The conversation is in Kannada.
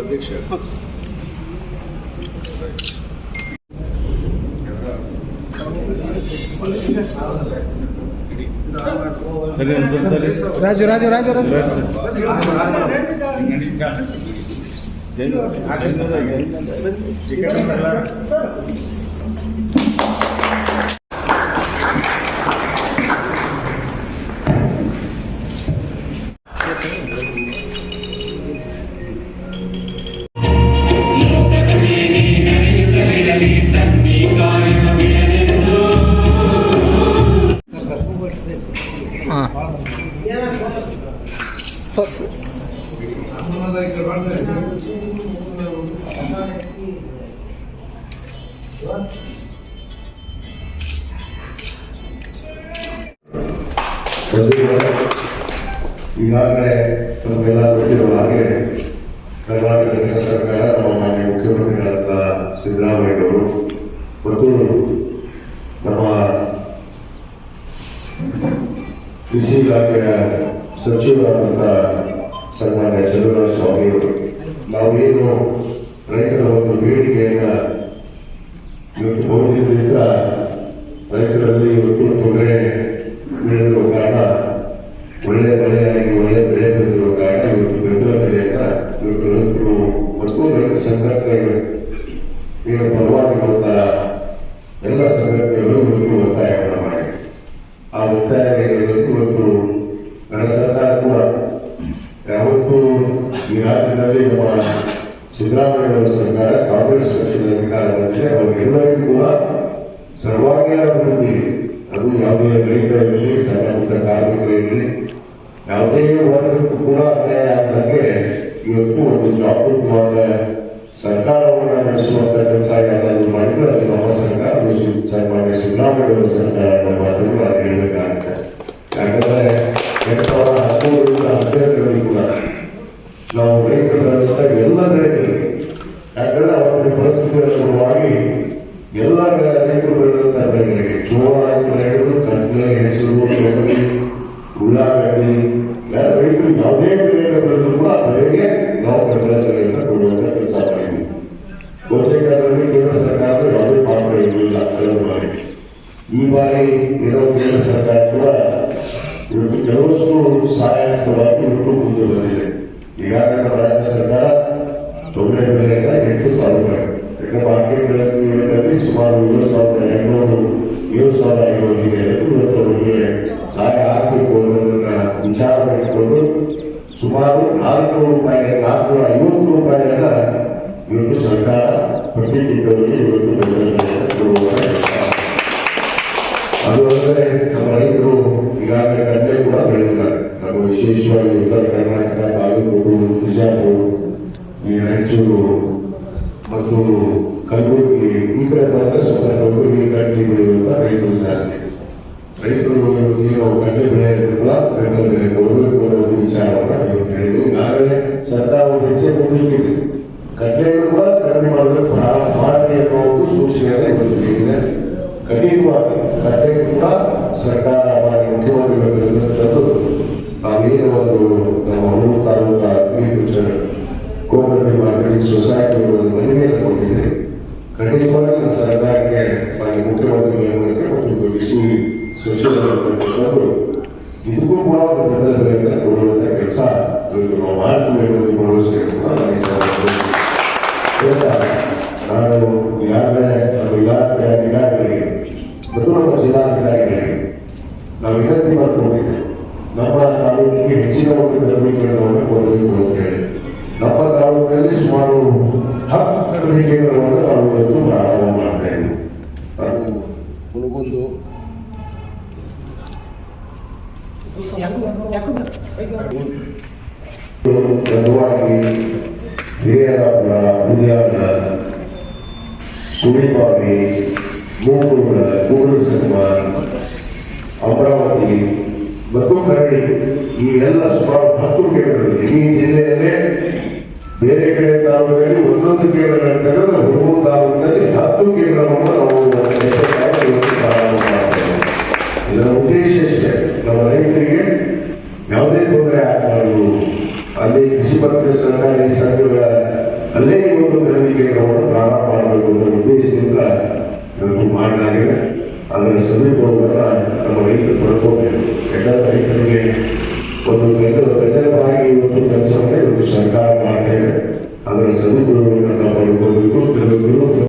ಅಧ್ಯಕ್ಷ ಸರಿ ಒಂದ್ಸಲ ಸರಿ ರಾಜು ರಾಜು ರಾಜು ರಾಜು ಜೈ ಹಾಂ ಸ ಬಂದಿದ್ದಾರೆ. ಈಗಾಗಲೇ ತಮಗೆಲ್ಲ ಗೊತ್ತಿರುವ ಹಾಗೆ ಕರ್ನಾಟಕ ಸರ್ಕಾರ ನಮ್ಮ ಮಾನ್ಯ ಮುಖ್ಯಮಂತ್ರಿಗಳಾದ ಸಿದ್ದರಾಮಯ್ಯವರು ಮತ್ತು ನಮ್ಮ ಕೃಷಿ ಇಲಾಖೆಯ ಸಚಿವರಾದಂಥ ಸನ್ಮಾನ್ಯ ಚಂದ್ರರಾಜ ಸ್ವಾಮಿಯವರು ನಾವೇನು ರೈತರ ಒಂದು ಬೇಡಿಕೆಯನ್ನ ಇವತ್ತು ಹೋಗಿದ್ದರಿಂದ ರೈತರಲ್ಲಿ ಇವತ್ತು ತೊಂದರೆ ಅವರಿಗೆಲ್ಲರಿಗೂ ಕೂಡ ಸರ್ವಾಂಗೀಣ ಅಭಿವೃದ್ಧಿ. ಅದು ಯಾವುದೇ ರೈತ ಇರಲಿ ಸಣ್ಣ ಪುಟ್ಟ ಕಾರ್ಮಿಕರಿರಲಿ ಯಾವುದೇ ವರ್ಗಕ್ಕೂ ಕೂಡ ಅನ್ಯಾಯ ಆಗದಂಗೆ ಇವತ್ತು ಒಂದು ಜಾಗೃತವಾದ ಸರ್ಕಾರವನ್ನು ನಡೆಸುವಂತ ಕೆಲಸ ಯಾವ್ದಾದ್ರು ಮಾಡಿದ್ರೆ ಅದು ನಮ್ಮ ಸರ್ಕಾರ ಸನ್ಮಾನ್ಯ ಸಿದ್ದರಾಮಯ್ಯ ಸರ್ಕಾರ ಅದನ್ನು ನಾನು ಹೇಳಬೇಕಾಗುತ್ತೆ. ಯಾಕಂದ್ರೆ ಎರಡ್ ಸಾವಿರದ ಹದಿಮೂರರಿಂದ ಹದಿನೆಂಟರಲ್ಲಿ ಕೂಡ ನಾವು ರೈತರ ಎಲ್ಲ ರೈತರಿಗೆ ಯಾಕಂದ್ರೆ ಅವರ ಪರಿಸ್ಥಿತಿಯ ಅನುಗುಣವಾಗಿ ಎಲ್ಲ ರೈತರು ಬೆಳೆದಂತ ಬೆಳೆಗಳಿಗೆ ಜೋಳ ಬೆಳೆಗಳು ಕಡಲೆ ಹೆಸರು ತೊಗರಿ ಉಳ್ಳಾಗಡ್ಡಿ ಎಲ್ಲ ರೈತರು ಯಾವುದೇ ಬೆಳೆಯನ್ನು ಬೆಳೆದ್ರು ಕೂಡ ಆ ಬೆಳೆಗೆ ನಾವು ಬೆಂಬಲ ಬೆಲೆಯನ್ನು ಕೊಡುವಂತ ಕೆಲಸ ಮಾಡಿದ್ವಿ ಬಹುತೇಕ ಅದರಲ್ಲಿ ಕೇಂದ್ರ ಸರ್ಕಾರದ ಯಾವುದೇ ಪಾತ್ರ ಇರಲಿಲ್ಲ ಕಳೆದ ಬಾರಿ ಈ ಬಾರಿ ಇರೋ ಕೇಂದ್ರ ಸರ್ಕಾರ ಕೂಡ ಇವತ್ತು ಕೆಲವಷ್ಟು ಸಹಾಯಸ್ಥವಾಗಿ ಇವತ್ತು ಮುಂದೆ ಬಂದಿದೆ ಈಗಾಗಲೇ ನಮ್ಮ ರಾಜ್ಯ ಸರ್ಕಾರ ತೊಗರಿ ಬೆಲೆಯನ್ನ ಎಂಟು ಸಾವಿರ ರೂಪಾಯಿ ಯಾಕಂದ್ರೆ ಮಾರ್ಕೆಟ್ ಬೆಲೆಗಳಲ್ಲಿ ಸುಮಾರು ಏಳು ಸಾವಿರದ ಎಂಟುನೂರು ಏಳು ಸಾವಿರ ಐನೂರಿಗೆ ಇವತ್ತು ಅವರಿಗೆ ಸಹಾಯ ಹಾಕಬೇಕು ಅನ್ನೋದನ್ನ ವಿಚಾರ ಮಾಡಿಕೊಂಡು ಸುಮಾರು ನಾಲ್ಕುನೂರು ರೂಪಾಯಿ ನಾಲ್ಕುನೂರ ಐವತ್ತು ರೂಪಾಯಿಯನ್ನ ಇವತ್ತು ಸರ್ಕಾರ ಪ್ರತಿ ತಿಂಗಳಿಗೆ ಇವತ್ತು ಅದು ಅಲ್ಲದೆ ನಮ್ಮ ರೈತರು ಈಗಾಗಲೇ ಕಡ್ಲೆ ಕೂಡ ಬೆಳೆದಿದ್ದಾರೆ. ನಮ್ಮ ವಿಶೇಷವಾಗಿ ಉತ್ತರ ಕರ್ನಾಟಕ ಬಾಗಲಕೋಟೆ ಬಿಜಾಪುರ ರಾಯಚೂರು ಮತ್ತು ಕಲಬುರಗಿ ಈ ಕಡೆ ಬಂದ್ರೆ ಸ್ವಲ್ಪ ಕಲಬುರಗಿ ಕಡ್ಲಿ ಬೆಳೆಯುವಂತ ರೈತರು ಜಾಸ್ತಿ. ರೈತರು ಕಡ್ಲೆ ಬೆಳೆಯೋದು ಕೂಡ ಬೆಂಬಲ ಬೆಲೆ ವಿಚಾರವನ್ನ ಹೇಳಿದ್ರು ಈಗಾಗಲೇ ಸರ್ಕಾರ ಒಂದು ಮುಂದಿಟ್ಟಿದೆ ಕಡ್ಲೆಯನ್ನು ಕೂಡ ಕಡಿಮೆ ಮಾಡಿದ್ರೆ ಪ್ರಾರಂಭ ಮಾಡಿ ಅನ್ನೋ ಒಂದು ಸೂಚನೆಯನ್ನು ಇವತ್ತು ನೀಡಿದೆ. ಖಂಡಿತವಾಗಿ ಕಡ್ಲೆ ಕೂಡ ಸರ್ಕಾರ ಮುಖ್ಯಮಂತ್ರಿಗಳು ಇರುವಂಥದ್ದು ತಾವೇನು ಒಂದು ಸಚಿವರು ಇದಕ್ಕೂ ಕೂಡ ಒಂದು ಬೆಂಬಲ ಬೆಲೆಯನ್ನು ಕೊಡುವಂತ ಕೆಲಸ ನಾವು ಮಾಡ್ತೀವಿ ಅನ್ನೋದು ನಾನು ಈಗಾಗಲೇ ನಮ್ಮ ಇಲಾಖೆ ಅಧಿಕಾರಿಗಳಿಗೆ ಮತ್ತು ಜಿಲ್ಲಾಧಿಕಾರಿಗಳಿಗೆ ನಾವು ವಿನಂತಿ ಮಾಡಿಕೊಂಡಿದ್ದೇವೆ ನಮ್ಮ ತಾಲೂಕಿಗೆ ಹೆಚ್ಚಿನ ಒಂದು ಗರ್ಭಿಕೆಯನ್ನು ಕೊಡಬೇಕು ಅಂತ ಹೇಳಿ ನಮ್ಮ ತಾಲೂಕಿನಲ್ಲಿ ಸುಮಾರು ಹತ್ತು ಗರ್ಭಿಕೆಗಳನ್ನು ನಾವು ಇವತ್ತು ಪ್ರಾರಂಭ ಮಾಡ್ತಾ ಇದ್ದೀವಿ ಅದು ಹುಡುಗೊಂದು ಗರ್ಭವಾಗಿ ಹಿರಿಯರಾಪುರ ಹುಲಿಯಾಳ ಸುಳಿಬಾವಿ ಮೂಕೂರ ಗೂಗಲ್ ಸಂಗಮ ಅಮರಾವತಿ ಮತ್ತು ಕರಡಿ ಈ ಎಲ್ಲ ಸುಮಾರು ಹತ್ತು ಕೇಂದ್ರಗಳು ಇಡೀ ಜಿಲ್ಲೆಯಲ್ಲೇ ಬೇರೆ ಕಡೆ ತಾಲೂಕಲ್ಲಿ ಒಂದೊಂದು ಕೇಂದ್ರ ತೆಗೆದ್ರೆ ಹುಡುಗರು ತಾಲೂಕಿನಲ್ಲಿ ಎಸ್ಸಿ ಮತ್ತು ಸರ್ಕಾರಿ ಸಂಘಗಳ ಅಲ್ಲೇ ಒಂದು ಖರೀದಿ ಕೇಂದ್ರವನ್ನು ಪ್ರಾರಂಭ ಮಾಡಬೇಕು ಅನ್ನೋ ಉದ್ದೇಶದಿಂದ ಇವತ್ತು ಮಾಡಲಾಗಿದೆ. ಅದರ ಸಮೀಪವನ್ನ ನಮ್ಮ ರೈತರು ಪಡ್ಕೋಬೇಕು. ಎಲ್ಲ ರೈತರಿಗೆ ಒಂದು ಬೆನ್ನೆಲುಬಾಗಿ ಒಂದು ಕೆಲಸವನ್ನು ಇವತ್ತು ಸರ್ಕಾರ ಮಾಡ್ತಾ ಇದೆ.